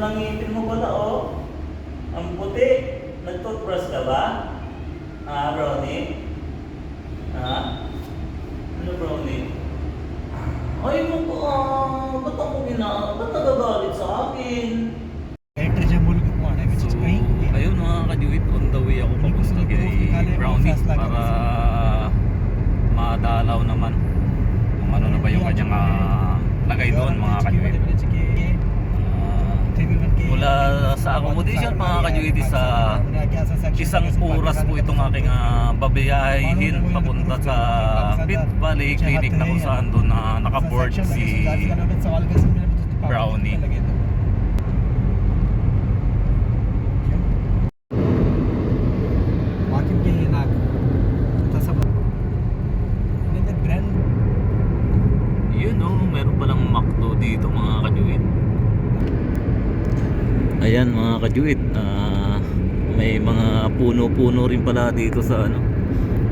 ganda ng ngipin mo pala, oh. Ang puti. Nag-toothbrush ka ba? Ah, brownie? Ha? Ano brownie? Ay, mo ko, ah, ba't ako gina... Ba't nagagalit sa akin? So, ayun mga kadiwip, on the way ako papunta kay Brownie para madalaw naman kung ano na ba yung kanyang uh, lagay doon mga kadiwip. Mula sa accommodation mga kajuit sa isang oras po itong aking uh, babiyahin papunta sa Pit Valley Clinic na kung saan doon na nakaboard si Brownie. Bakit kaya nag tasabot? Hindi the brand Yun oh, meron palang McDo dito mga kajuit. Ayan mga kajuit, ah, may mga puno-puno rin pala dito sa ano,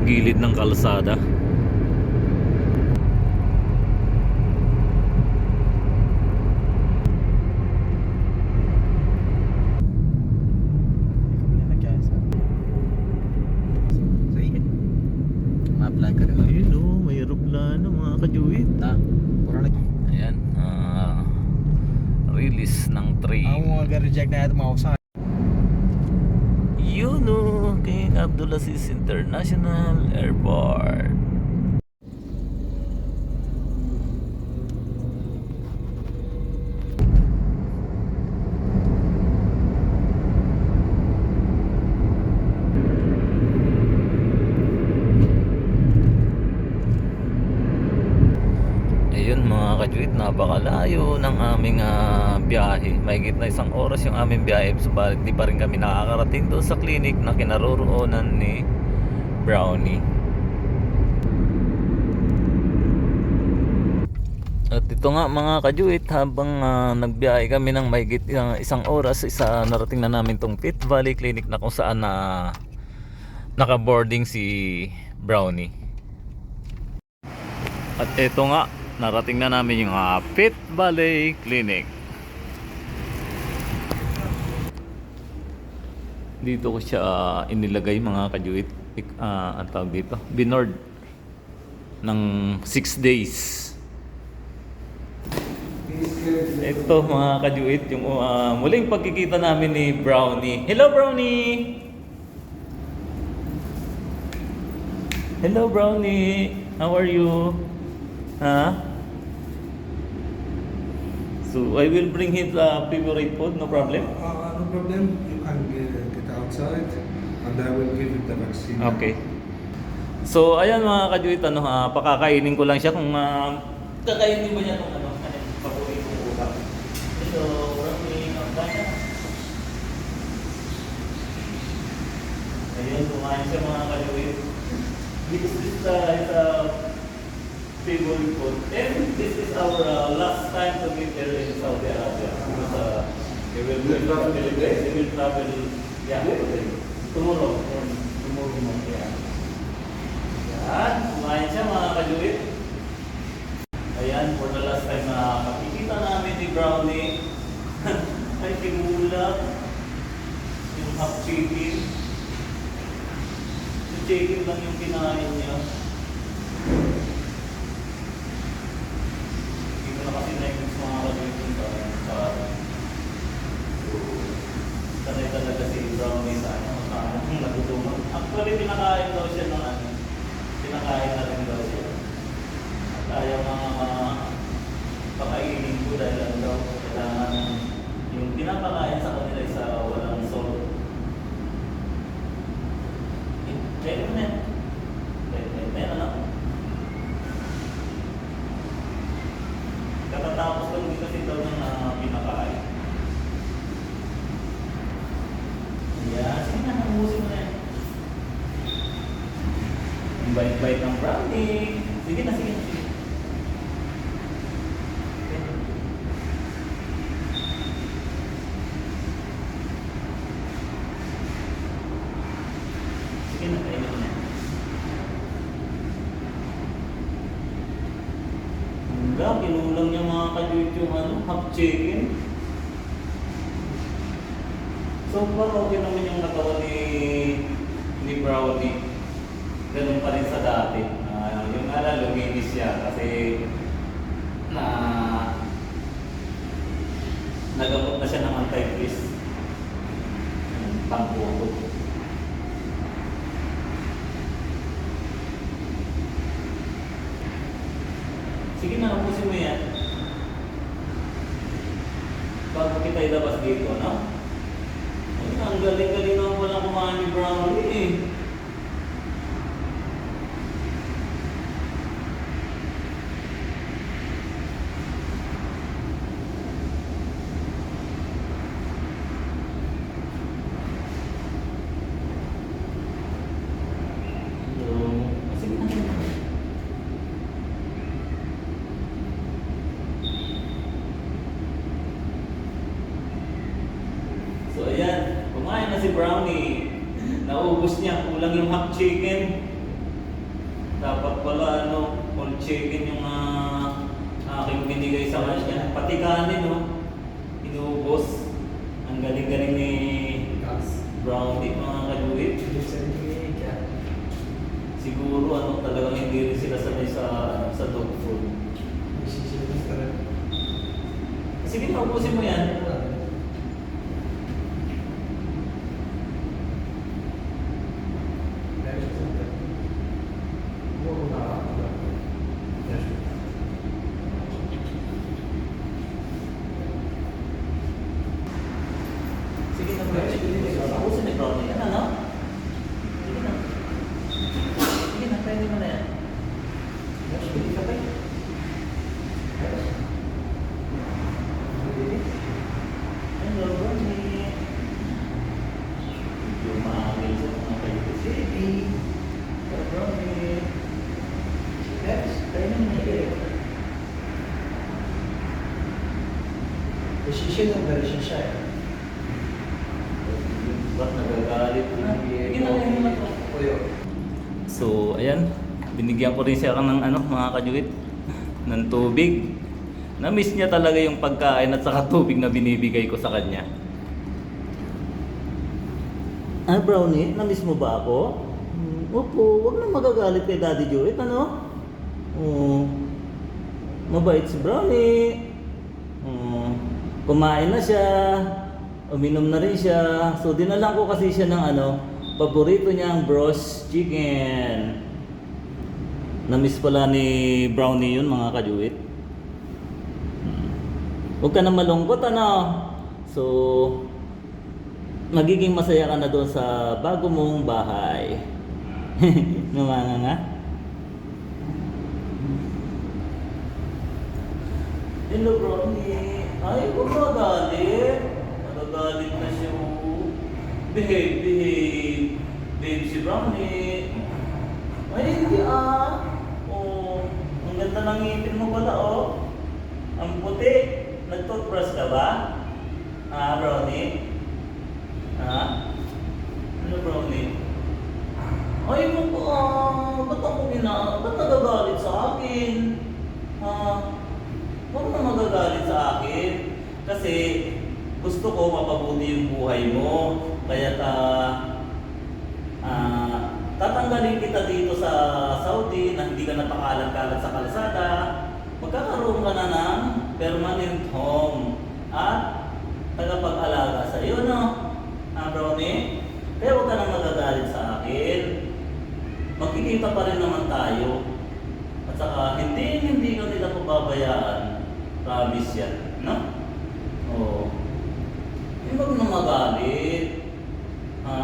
gilid ng kalsada. International Airport. Kajuit, napakalayo ng aming ah, biyahe. Mahigit na isang oras yung aming biyahe. Subalit di pa rin kami nakakarating doon sa clinic na kinaroroonan ni Brownie. At ito nga mga kajuit, habang ah, nagbiyahe kami ng mahigit ah, isang oras, isa narating na namin tong Pit Valley Clinic na kung saan na naka-boarding si Brownie. At ito nga, narating na namin yung uh, Pit Valley Clinic. Dito ko siya ah, inilagay mga kajuit. Ik- ah, ang tawag dito, binord ng 6 days. Ito mga kajuit, yung ah, muling pagkikita namin ni Brownie. Hello Brownie! Hello Brownie! How are you? Huh? So I will bring him uh, favorite food, no problem? Uh, no problem. You can get, get outside, and I will give you the vaccine. Okay. So ayan mga kajuit, ano, ah, pakakainin ko lang siya kung uh, kakainin ba niya itong ano, paborito kong ulam. Ito, Brownie, ang kaya. Ayun, kumain siya mga kajuit. This is uh, food. And this is our uh, last time to meet there in Saudi Arabia. Because uh, we will travel, we will travel, yeah, tomorrow, or tomorrow Hangga, kinulang niya mga kajuit yung ano, half chicken. So far, okay naman yung katawan ni, ni Brownie. Ganun pa rin sa dati. Ah, yung ala, luminis siya kasi na nagamot na siya ng anti-freeze. Pangbuto. Sige na, ubusin mo yan. Bago kita ilabas dito, no? Ang galing-galing naman walang kumain ni Brownie eh. So, sige na, sige na. So ayan, kumain na si Brownie. Naubos niya, kulang yung hot chicken. Dapat pala ano, whole chicken yung ah, aking binigay sa kanya. Pati kanin, no? Inuubos. Ang galing-galing ni Brownie, mga kajuit. Siguro ano talagang hindi rin sila sanay sa sa dog food. Sige, naubusin mo yan. Sige na, bro. Naubusin ni Brownie. Yan, ano? Sige na. Sige na, pwede mo na yan. Sige ka pa eh. Hello, Brownie. Medyo maangil sa mga kayo. Baby. Hello, Brownie. Yes, tayo na niya kayo. Decision ng version siya eh. Ba't nagagalit ayun na to. So, ayan. Binigyan ko rin siya ng ano, mga kajuit, ng tubig. Na-miss niya talaga yung pagkain at saka tubig na binibigay ko sa kanya. Ah, Brownie, na-miss mo ba ako? Hmm, opo, wag na magagalit kay Daddy Joey, ano? Oo. mabait si Brownie. Kumain na siya. Uminom na rin siya. So, dinalan ko kasi siya ng ano, paborito niyang broast chicken. Na-miss pala ni Brownie yun, mga kajuit. Hmm. Huwag ka na malungkot, ano? So, magiging masaya ka na doon sa bago mong bahay. Namanga nga. Hello, Brownie. Ay, huwag magalit. Nagagalit na siya. oh. Behave, behave. Behave si Brownie. Ay, hindi ah. Oh, ang ganda ng ngipin mo pala, oh. Ang puti. Nag-toothbrush ka ba? Ah, Brownie? Ha? Ano, Brownie? Ay, mo po, ah, ba't ako gina... Ba't nagagalit sa akin? Ah, huwag na magagalit sa akin. Kasi gusto ko mapabuti yung buhay mo. Kaya ta... Ah, tatanggalin kita dito sa Saudi na hindi ka napakalat-kalat sa kalsada. Magkakaroon ka na ng permanent home at tagapag-alaga sa iyo, no? Ah, Brownie? Kaya huwag ka na magagalit sa akin. Magkikita pa rin naman tayo. At saka, hindi, hindi ka nila pababayaan. Promise yan. No? Oo. Hindi wag na magalit. Ha?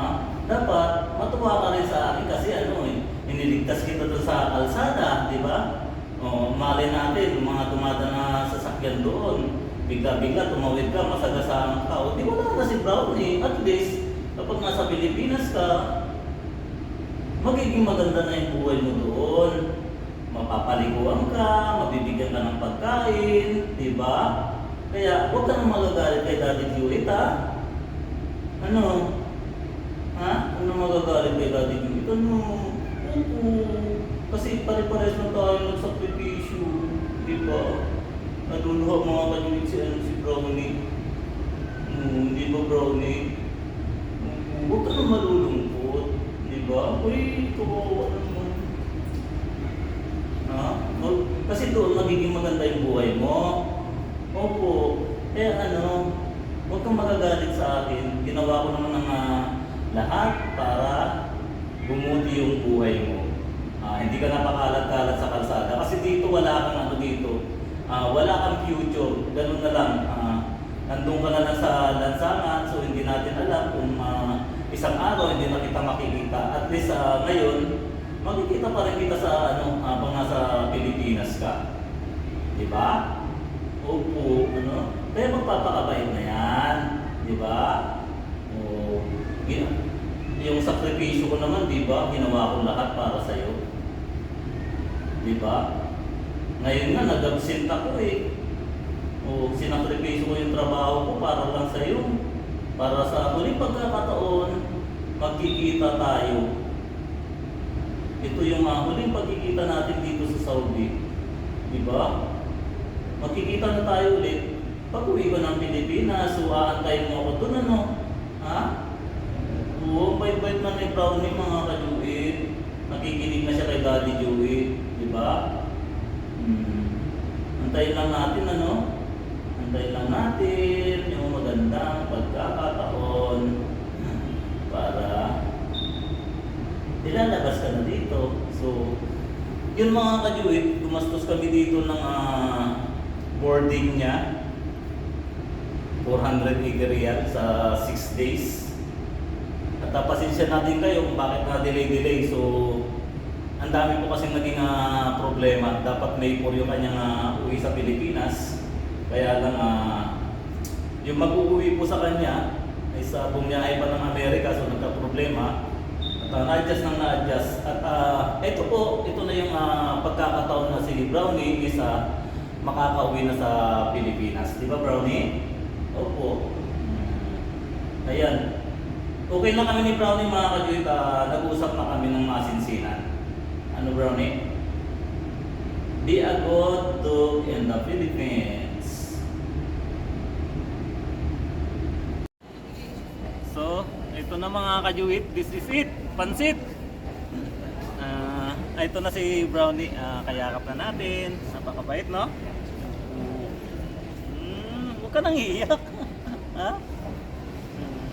Dapat, matuwa ka rin sa akin kasi ano eh, iniligtas kita doon sa kalsada, di ba? O, mali natin, yung mga tumada na sasakyan doon. Bigla-bigla, tumawid ka, masagasaan ka. O, di wala na si Brownie. At least, kapag nasa Pilipinas ka, magiging maganda na yung buhay mo doon. Mapapaliguan ka, mabibigyan ka ng pagkain, di ba? Kaya huwag ka nang magagalit kay Daddy Jewett, ha? Ano? Ha? Ano magagalit kay Daddy Jewett? Ano? Oo. Kasi pare-pares na tayo nagsakripisyo, di ba? Naduluha mga kajulit si, ano, si Brownie. Hmm, di ba Brownie? Huwag ka nang. Ba? Uy, kawawa naman. Ha? Well, kasi doon magiging maganda yung buhay mo. Opo. Kaya ano, huwag kang magagalit sa akin. Ginawa ko naman ng ah, lahat para bumuti yung buhay mo. Ah, hindi ka napakalat-kalat sa kalsada. Kasi dito wala kang ano dito. Ah, wala kang future. Ganun na lang. Ah, nandun ka na lang sa lansangan, so hindi natin alam kung isang araw hindi na kita makikita. At least ah, ngayon, makikita pa rin kita sa ano, habang nasa Pilipinas ka. Di ba? Opo, ano? Kaya magpapakabait na yan. Di ba? O, yung sakripisyo ko naman, di ba? Ginawa ko lahat para sa'yo. Di ba? Ngayon nga, nag-absent ako eh. O, sinakripisyo ko yung trabaho ko para lang sa'yo. Para sa huling pagkakataon, magkikita tayo. Ito yung uh, huling pagkikita natin dito sa Saudi. Di ba? Magkikita na tayo ulit. Pag uwi ko ng Pilipinas, so aantayin mo ako doon ano? Ha? Oo, bait-bait na ni Brownie mga kajuit. Nakikinig na siya kay Daddy Joey. Di ba? Hmm. Antayin lang natin ano? Antayin lang natin yung magandang pagkakataon para ilalabas ka na dito. So, yun mga kajuit, gumastos kami dito ng ah, boarding niya. 480 riyal sa 6 days. At uh, pasensya natin kayo kung bakit na delay-delay. So, ang dami po kasing naging ah, problema. Dapat may for yung kanyang ah, uwi sa Pilipinas. Kaya lang, ah, yung mag-uwi po sa kanya, ay sa bumiyahe pa ng Amerika, so nagka-problema. Uh, na-adjust nang na-adjust. At ah, ito po, ito na yung ah, pagkakataon na si Brownie is ah, makakauwi na sa Pilipinas. Di ba Brownie? Opo. Hmm. Ayan. Okay na kami ni Brownie mga kajuit. ah, nag-usap na kami ng masinsinan. Ano Brownie? Be a good dog in the Philippines. So, ito na mga kajuit. This is it. Pansit. Ah, ito na si Brownie. Ah, kayakap na natin. Napakabait, no? Hmm, huwag ka nang iiyak. ha? Hmm.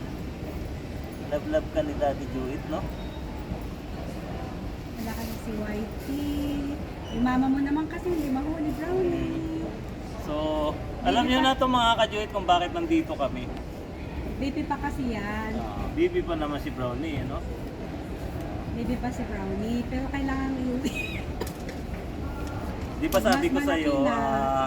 Love-love ka ni Daddy Juit, no? Wala ka na si Whitey. Yung mama mo naman kasi hindi mahuli brownie. So, alam niyo na to mga kajuit kung bakit nandito kami. Baby pa kasi yan. Ah, bibi pa naman si Brownie, ano? Baby pa si brownie. Pero kailangan iuwi. Di ba sabi ko malaki na. ah,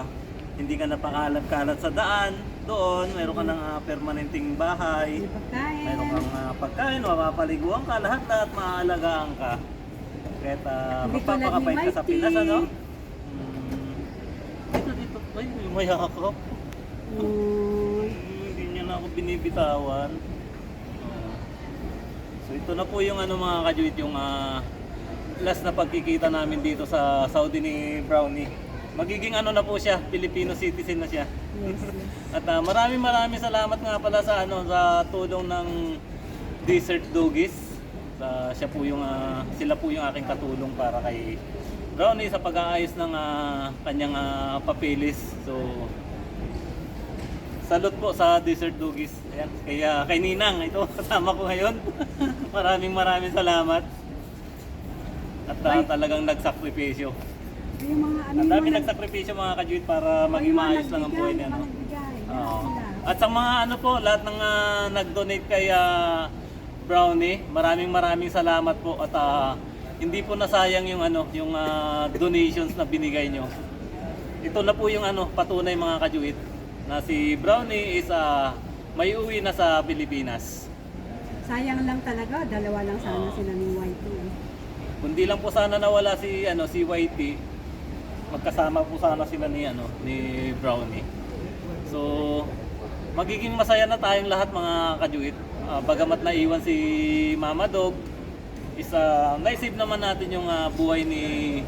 hindi ka napakalat-kalat sa daan. Doon, mayroon ka ng ah, permanenteng bahay. May pagkain. Mayroon kang ah, pagkain, mapapaliguan ka, lahat-lahat maaalagaan ka. Kaya uh, Hindi tulad ni magpapakabait ka sa Whitey. Pinas, ano? Hmm. Dito, dito. Ay, lumayakap. Uy. Hmm, Hindi niya na ako binibitawan. So ito na po yung ano mga kajuit, yung ah, last na pagkikita namin dito sa Saudi ni Brownie. Magiging ano na po siya, Filipino citizen na siya. Yes, yes. At ah, maraming maraming salamat nga pala sa ano sa tulong ng Desert Doggies. Sa siya po yung ah, sila po yung aking katulong para kay Brownie sa pag-aayos ng ah, kanyang ah, papeles. So Salute po sa Desert Doggies. Ayan, kaya kay Ninang, ito kasama ko ngayon. maraming maraming salamat. At ah, Ay. talagang nagsakripisyo. Yung mga ano Ang dami nagsakripisyo mga kajuit para maging maayos lang ang buhay niya. No? Oo. At sa mga ano po, lahat ng ah, nag-donate kay ah, Brownie, maraming maraming salamat po at ah, hindi po nasayang yung ano, yung ah, donations na binigay nyo. Ito na po yung ano, patunay mga kajuit na si Brownie is ah, may uwi na sa Pilipinas. Sayang lang talaga, dalawa lang sana sila ni Whitey. Kundi lang po sana nawala si ano si Whitey. Magkasama po sana sila ni ano ni Brownie. So magiging masaya na tayong lahat mga kajuit. Ah, bagamat naiwan si Mama Dog, isa naisip naman natin yung ah, buhay ni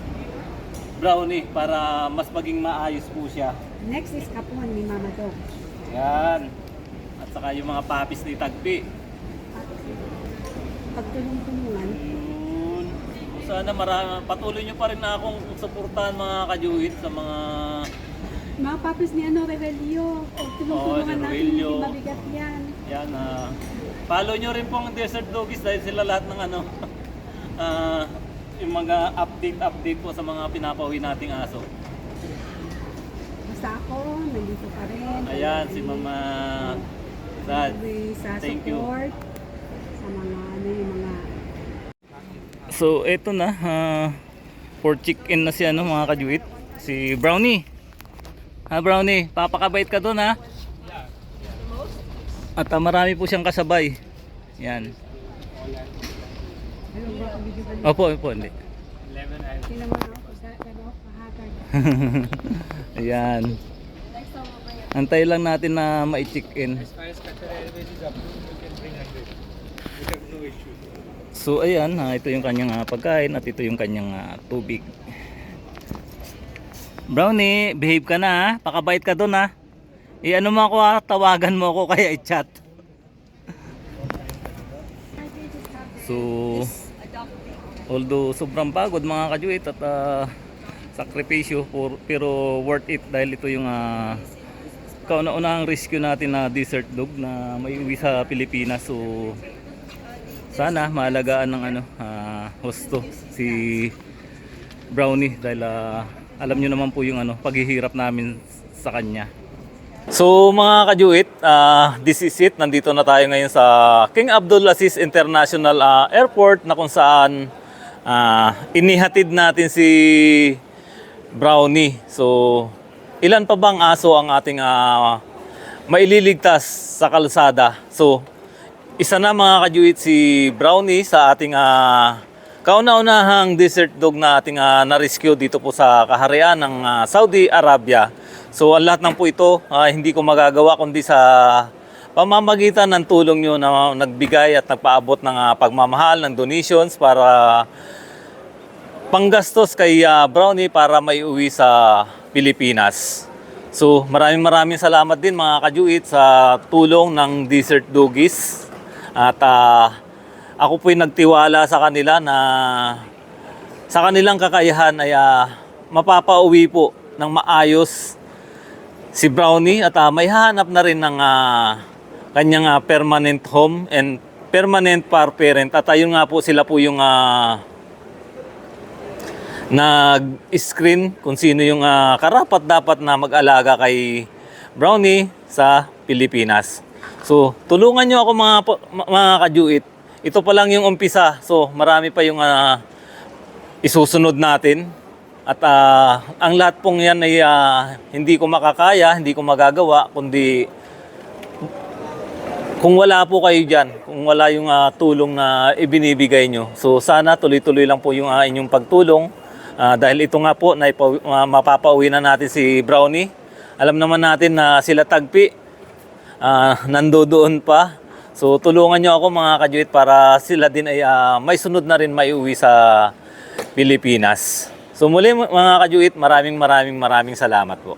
Brownie para mas maging maayos po siya. Next is Kapon ni Mama Dog. Yan. At saka yung mga papis ni Tagpi. pagtulong-tulungan. Sana marami, patuloy nyo pa rin na akong suportahan mga kajuit sa mga Mga papis ni ano, Rebelio. Pagtulong-tulungan si natin, hindi mabigat yan. yan ah follow nyo rin po ang Desert Doggies dahil sila lahat ng ano ah, yung mga update-update po sa mga pinapauwi nating aso. Ako, nandito pa rin. Ayan, si Mama Sad. Sa Thank you. support. Sa mga, ano yung mga So, eto na. ah, for chicken na si ano, mga kajuit. Si Brownie. Ha, Brownie? Papakabait ka doon, ha? At ah, marami po siyang kasabay. Yan. Opo, opo, hindi. Na ako sa pero kahagard. Ayan. Antay lang natin na ma-check in. So ayan, ah, ito yung kanyang ah, pagkain at ito yung kanyang ah, tubig. Brownie, behave ka na ha. Pakabait ka doon ha. I-ano mo ako ha, tawagan mo ako kaya i-chat. So, although sobrang pagod mga kajuit at ah, sakripisyo pero worth it dahil ito yung uh, kauna-unahang rescue natin na desert dog na may uwi sa Pilipinas. So, sana maalagaan ng ano ah, hosto si Brownie dahil ah, alam nyo naman po yung ano paghihirap namin sa kanya. So mga kajuit, ah, this is it. Nandito na tayo ngayon sa King Abdul Aziz International ah, Airport na kung saan ah, inihatid natin si Brownie. So ilan pa bang aso ang ating ah, maililigtas sa kalsada? So isa na mga kajuit si Brownie sa ating ah, kauna-unahang desert dog na ating ah, na-rescue dito po sa kaharian ng ah, Saudi Arabia. So ang lahat ng po ito ah, hindi ko magagawa kundi sa pamamagitan ng tulong nyo na nagbigay at nagpaabot ng ah, pagmamahal ng donations para panggastos kay ah, Brownie para may uwi sa Pilipinas. So maraming maraming salamat din mga kajuit sa tulong ng Desert Doggies. At ah, ako po'y nagtiwala sa kanila na sa kanilang kakayahan ay ah, mapapauwi po ng maayos si Brownie at ah, may hanap na rin ng ah, kanyang ah, permanent home and permanent par parent at ayun nga po sila po yung ah, nag-screen kung sino yung ah, karapat dapat na mag-alaga kay Brownie sa Pilipinas. So, tulungan nyo ako mga, mga kajuit. Ito pa lang yung umpisa. So, marami pa yung ah, isusunod natin. At ah, ang lahat pong yan ay ah, hindi ko makakaya, hindi ko magagawa, kundi kung wala po kayo dyan, kung wala yung ah, tulong na ibinibigay nyo. So sana tuloy-tuloy lang po yung ah, inyong pagtulong. Ah, dahil ito nga po, na mapapauwi na natin si Brownie. Alam naman natin na sila tagpi, ah, nandoon pa. So tulungan nyo ako mga kajuit para sila din ay ah, may sunod na rin may uwi sa Pilipinas. So muli mga kajuit, maraming maraming maraming salamat po.